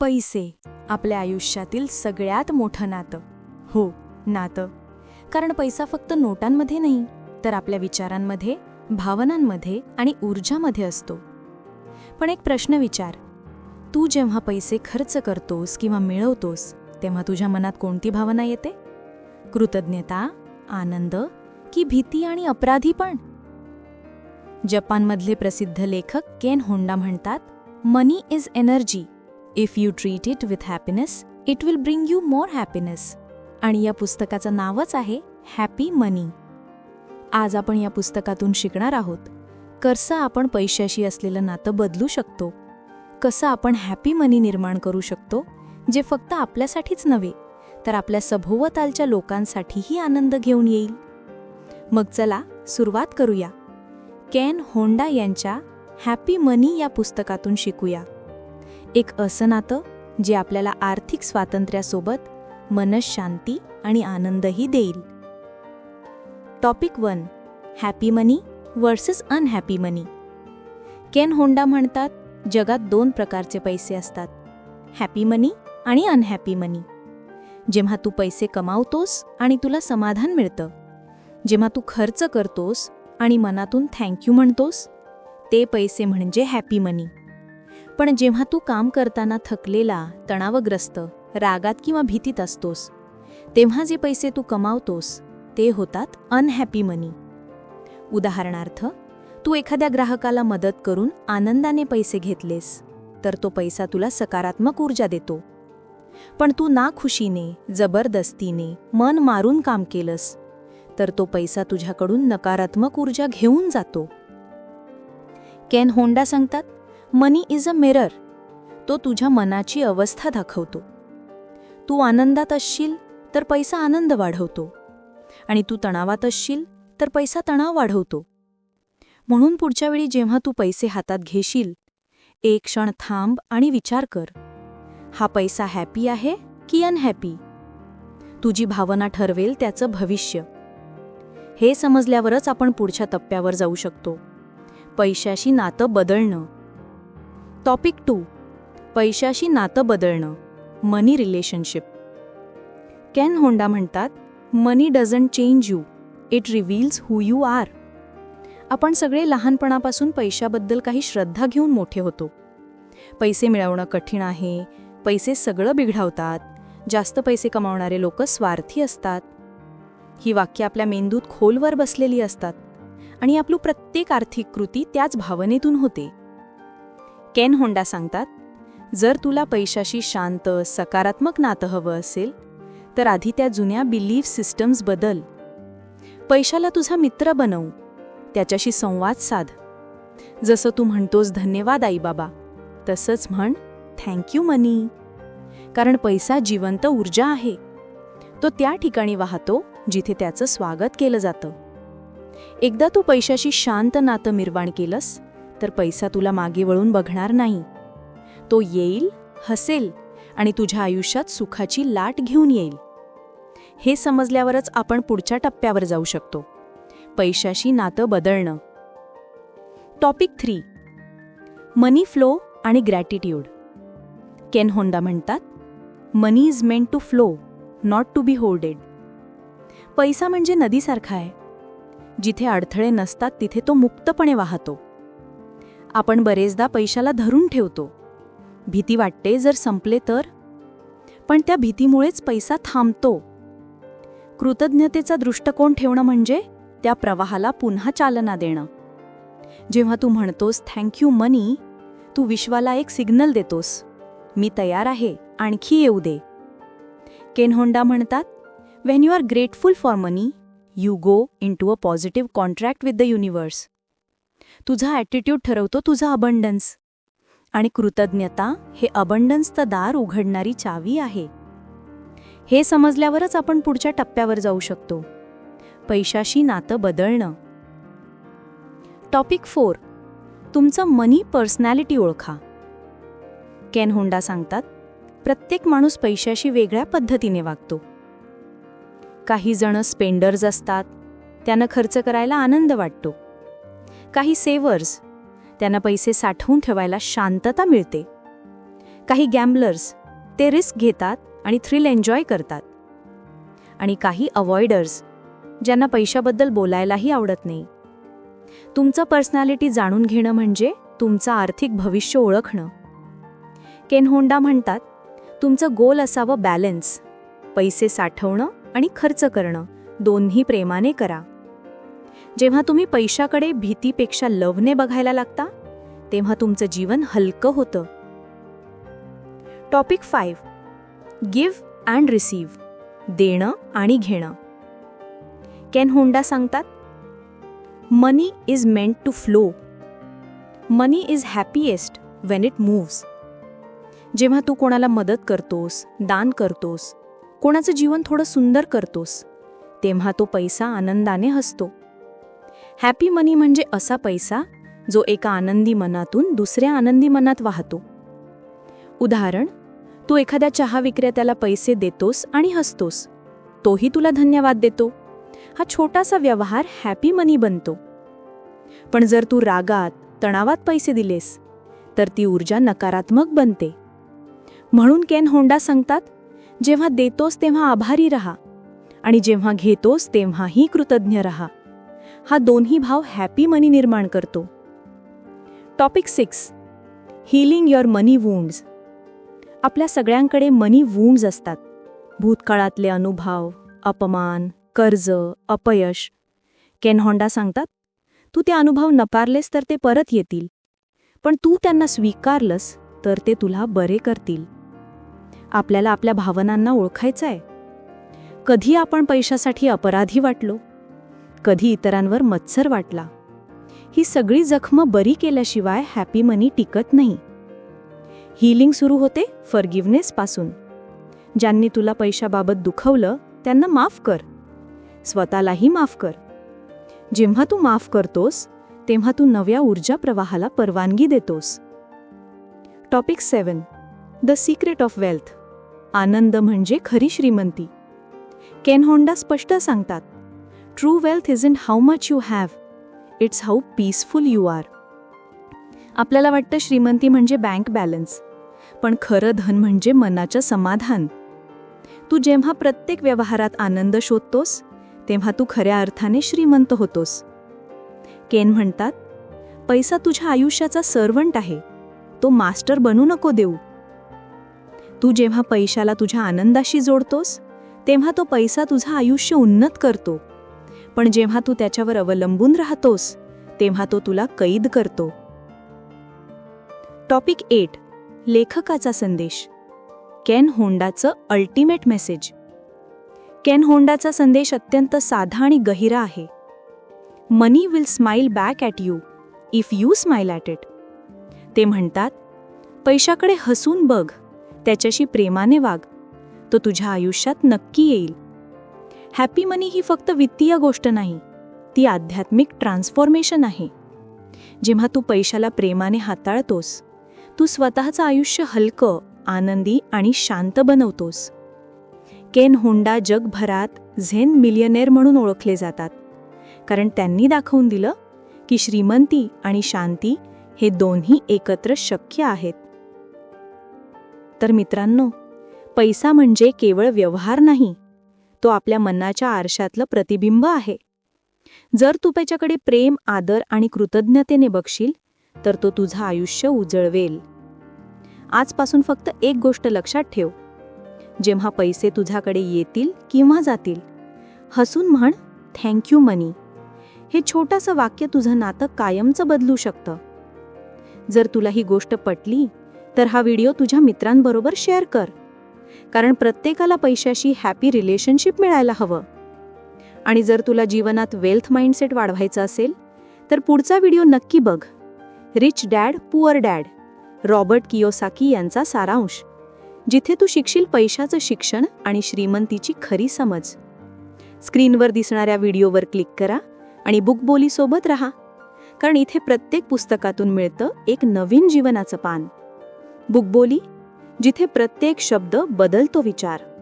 पैसे आपल्या आयुष्यातील सगळ्यात मोठं नातं. हो नातं. कारण पैसा फक्त नोटांमध्ये नाही तर आपल्या विचारांमध्ये भावनांमध्ये आणि ऊर्जामध्ये असतो. पण एक प्रश्न विचार. तू जेव्हा पैसे खर्च करतोस किंवा मिळवतोस तेव्हा तुझ्या मनात कोणती भावना येते? कृतज्ञता आनंद की भीती आणि अपराधी पण? जपानमधले प्रसिद्ध लेखक केन होंडा म्हणतात money is energy. If you treat it with happiness it will bring you more happiness आणि या पुस्तकाचं नावच आहे हॅपी मनी आज आपण या पुस्तकातून शिकणार आहोत कसं आपण पैशाशी असलेलं नातं बदलू शकतो कसं आपण हॅपी मनी निर्माण करू शकतो जे फक्त आपल्यासाठीच नव्हे तर आपल्या सभोवतालच्या लोकांसाठीही आनंद घेऊन येईल. मग चला सुरुवात करूया. कॅन होंडा यांच्या हॅपी मनी या पुस्तकातून शिकूया. एक असं नातं जे आपल्याला आर्थिक स्वातंत्र्यासोबत मनशांती आणि आनंदही देईल. Topic one happy money versus unhappy money Ken Honda म्हणतात जगात दोन प्रकारचे पैसे असतात हॅपी मनी आणि अनहॅपी मनी जेव्हा तू पैसे कमावतोस आणि तुला समाधान मिळतं जेव्हा तू खर्च करतोस आणि मनातून थँक्यू म्हणतोस ते पैसे म्हणजे हॅपी मनी पण जेव्हा तू काम करताना थकलेला तणावग्रस्त रागात किंवा भीतीत असतोस तेव्हा जे पैसे तू कमावतोस ते होतात अनहॅपी मनी उदाहरणार्थ तू एखाद्या ग्राहकाला मदत करून आनंदाने पैसे घेतलेस तर तो पैसा तुला सकारात्मक ऊर्जा देतो. पण तू नाखुशीने जबरदस्तीने मन मारून काम केलंस तर तो पैसा तुझ्याकडून नकारात्मक ऊर्जा घेऊन जातो. केन होंडा सांगतात मनी इज अ मिरर. तो तुझ्या मनाची अवस्था दाखवतो. तू आनंदात असशील तर पैसा आनंद वाढवतो. आणि तू तणावात असशील तर पैसा तणाव वाढवतो. म्हणून पुढच्या वेळी जेव्हा तू पैसे हातात घेशील एक क्षण थांब आणि विचार कर. हा पैसा हॅपी आहे की अनहॅपी तुझी भावना ठरवेल त्याचं भविष्य. हे समजल्यावरच आपण पुढच्या टप्प्यावर जाऊ शकतो. पैशाशी नातं बदलणं. टॉपिक टू पैशाशी नातं बदलणं मनी रिलेशनशिप कॅन होंडा म्हणतात money doesn't change you it reveals who you are आपण सगळे लहानपणापासून पैशाबद्दल काही श्रद्धा घेऊन मोठे होतो. पैसे मिळवणं कठीण आहे पैसे सगळं बिघडवतात जास्त पैसे कमावणारे लोक स्वार्थी असतात. ही वाक्य आपल्या मेंदूत खोलवर बसलेली असतात आणि आपली प्रत्येक आर्थिक कृती त्याच भावनेतून होते. केन होंडा सांगतात जर तुला पैशाशी शांत सकारात्मक नातं हवं असेल तर आधी त्या जुन्या बिलीफ सिस्टम्स बदल. पैशाला तुझा मित्र बनव त्याच्याशी संवाद साध. जसं तू म्हणतोस धन्यवाद आई बाबा तसंच म्हण थँक्यू मनी कारण पैसा जिवंत ऊर्जा आहे. तो त्या ठिकाणी वाहतो जिथे त्याचं स्वागत केलं जातं. एकदा तू पैशाशी शांत नातं निर्माण केलंस तर पैसा तुला मागे वळून बघणार नाही. तो येईल हसेल आणि तुझ्या आयुष्यात सुखाची लाट घेऊन येईल. हे समजल्यावरच आपण पुढच्या टप्प्यावर जाऊ शकतो. पैशाशी नातं बदलणं. टॉपिक थ्री मनी फ्लो आणि ग्रॅटिट्यूड केन होंडा म्हणतात money is meant to flow not to be holded पैसा म्हणजे नदीसारखा आहे. जिथे अडथळे नसतात तिथे तो मुक्तपणे वाहतो. आपण बरेचदा पैशाला धरून ठेवतो. भीती वाटते जर संपले तर? पण त्या भीतीमुळेच पैसा थांबतो. कृतज्ञतेचा दृष्टिकोन ठेवणं म्हणजे त्या प्रवाहाला पुन्हा चालना देणं. जेव्हा तू म्हणतोस थँक्यू मनी तू विश्वाला एक सिग्नल देतोस. मी तयार आहे आणखी येऊ दे. केन होंडा म्हणतात when you are grateful for money you go into a positive contract with the universe तुझा ॲटिट्यूड ठरवतो तुझा अबंडन्स आणि कृतज्ञता हे अबंडन्सचं दार उघडणारी चावी आहे. हे समजल्यावरच आपण पुढच्या टप्प्यावर जाऊ शकतो. पैशाशी नातं बदलणं. टॉपिक फोर तुमचं मनी पर्सनॅलिटी ओळखा. केन होंडा सांगतात प्रत्येक माणूस पैशाशी वेगळ्या पद्धतीने वागतो. काही जण स्पेंडर्स असतात त्यांना खर्च करायला आनंद वाटतो. काही सेवर्स त्यांना पैसे साठवून ठेवायला शांतता मिळते. काही गॅम्बलर्स ते रिस्क घेतात आणि थ्रिल एन्जॉय करतात. आणि काही अवॉइडर्स ज्यांना पैशाबद्दल बोलायलाही आवडत नाही. तुमचं पर्सनॅलिटी जाणून घेणं म्हणजे तुमचं आर्थिक भविष्य ओळखणं. केन होंडा म्हणतात तुमचं गोल असावं बॅलन्स पैसे साठवणं आणि खर्च करणं. दोन्ही प्रेमाने करा. जेव्हा तुम्ही पैशाकडे भीतीपेक्षा लवने बघायला लागता तेव्हा तुमचं जीवन हलकं होतं. Topic five give and receive देणं आणि घेणं. कॅन होंडा सांगतात money is meant to flow money is happiest when it moves जेव्हा तू कोणाला मदत करतोस दान करतोस कोणाचं जीवन थोडं सुंदर करतोस तेव्हा तो पैसा आनंदाने हसतो. हॅपी मनी म्हणजे असा पैसा जो एका आनंदी मनातून दुसऱ्या आनंदी मनात वाहतो. उदाहरण तू एखाद्या चहा विक्रेत्याला पैसे देतोस आणि हसतोस. तोही तुला धन्यवाद देतो. हा छोटासा व्यवहार हॅपी मनी बनतो. पण जर तू रागात तणावात पैसे दिलेस तर ती ऊर्जा नकारात्मक बनते. म्हणून केन होंडा सांगतात जेव्हा देतोस तेव्हा आभारी रहा आणि जेव्हा घेतोस तेव्हाही कृतज्ञ रहा. हा दोन्ही भाव हॅपी मनी निर्माण करतो. Topic six healing your money wounds आपल्या सगळ्यांकडे मनी वुंड्स असतात. भूतकाळातले अनुभव अपमान कर्ज अपयश. केन होंडा सांगतात तू ते अनुभव नकारलेस तर ते परत येतील. पण तू त्यांना स्वीकारलंस तर ते तुला बरे करतील. आपल्याला आपल्या भावनांना ओळखायचं आहे कधी आपण पैशासाठी अपराधी वाटलो? कधी इतरांवर मत्सर वाटला. ही सगळी जखम बरी केल्याशिवाय हॅपी मनी टिकत नाही. हिलिंग सुरू होते फॉरगिव्हनेसपासून ज्यांनी तुला पैशाबाबत दुखवलं त्यांना माफ कर. स्वतःलाही माफ कर. जेव्हा तू माफ करतोस तेव्हा तू नव्या ऊर्जा प्रवाहाला परवानगी देतोस. Topic seven the secret of wealth. आनंद म्हणजे खरी श्रीमंती. केन होंडा स्पष्ट सांगतात true wealth is in how much you have it's how peaceful you are आपल्याला वाटतं श्रीमंती म्हणजे बँक बॅलन्स पण खरं धन म्हणजे मनाचं समाधान. तू जेव्हा प्रत्येक व्यवहारात आनंद शोधतोस तेव्हा तू खऱ्या अर्थाने श्रीमंत होतोस. केन म्हणतात पैसा तुझ्या आयुष्याचा सर्वंट आहे तो मास्टर बनू नको देऊ. तू जेव्हा पैशाला तुझ्या आनंदाशी जोडतोस तेव्हा तो पैसा तुझं आयुष्य उन्नत करतो. पण जेव्हा तू त्याच्यावर अवलंबून राहतोस तेव्हा तो तुला कैद करतो. टॉपिक एट लेखकाचा संदेश. केन होंडाचं अल्टिमेट मेसेज केन होंडाचा संदेश अत्यंत साधा आणि गहिरा आहे. Money will smile back at you if you smile at it ते म्हणतात पैशाकडे हसून बघ त्याच्याशी प्रेमाने वाग. तो तुझ्या आयुष्यात नक्की येईल. हॅपी मनी ही फक्त वित्तीय गोष्ट नाही ती आध्यात्मिक ट्रान्सफॉर्मेशन आहे. जेव्हा तू पैशाला प्रेमाने हाताळतोस तू स्वतःचं आयुष्य हलकं आनंदी आणि शांत बनवतोस. केन होंडा जगभरात झेन मिलियनेर म्हणून ओळखले जातात कारण त्यांनी दाखवून दिलं की श्रीमंती आणि शांती हे दोन्ही एकत्र शक्य आहेत. तर मित्रांनो पैसा म्हणजे केवळ व्यवहार नाही तो आपल्या मनाच्या आरशातलं प्रतिबिंब आहे. जर तू त्याच्याकडे प्रेम आदर आणि कृतज्ञतेने बघशील तर तो तुझं आयुष्य उजळवेल. आजपासून फक्त एक गोष्ट लक्षात ठेव. जेव्हा पैसे तुझ्याकडे येतील किंवा जातील हसून म्हण थँक्यू मनी हे छोटंसं वाक्य तुझं नातं कायमचं बदलू शकतं. जर तुला ही गोष्ट पटली तर हा व्हिडिओ तुझ्या मित्रांबरोबर शेअर कर. कारण प्रत्येकाला पैशाशी हॅपी रिलेशनशिप मिळायला हवं. आणि जर तुला जीवनात वेल्थ माइंडसेट वाढवायचं असेल तर पुढचा व्हिडिओ नक्की बघ. Rich dad poor dad Robert Kiyosaki यांचा सारांश जिथे तू शिकशील पैशाचं शिक्षण आणि श्रीमंतीची खरी समज. स्क्रीनवर दिसणाऱ्या व्हिडिओवर क्लिक करा आणि बुकबोलीसोबत राहा कारण इथे प्रत्येक पुस्तकातून मिळतं एक नवीन जीवनाचं पान. बुकबोली जिथे प्रत्येक शब्द बदलतो विचार.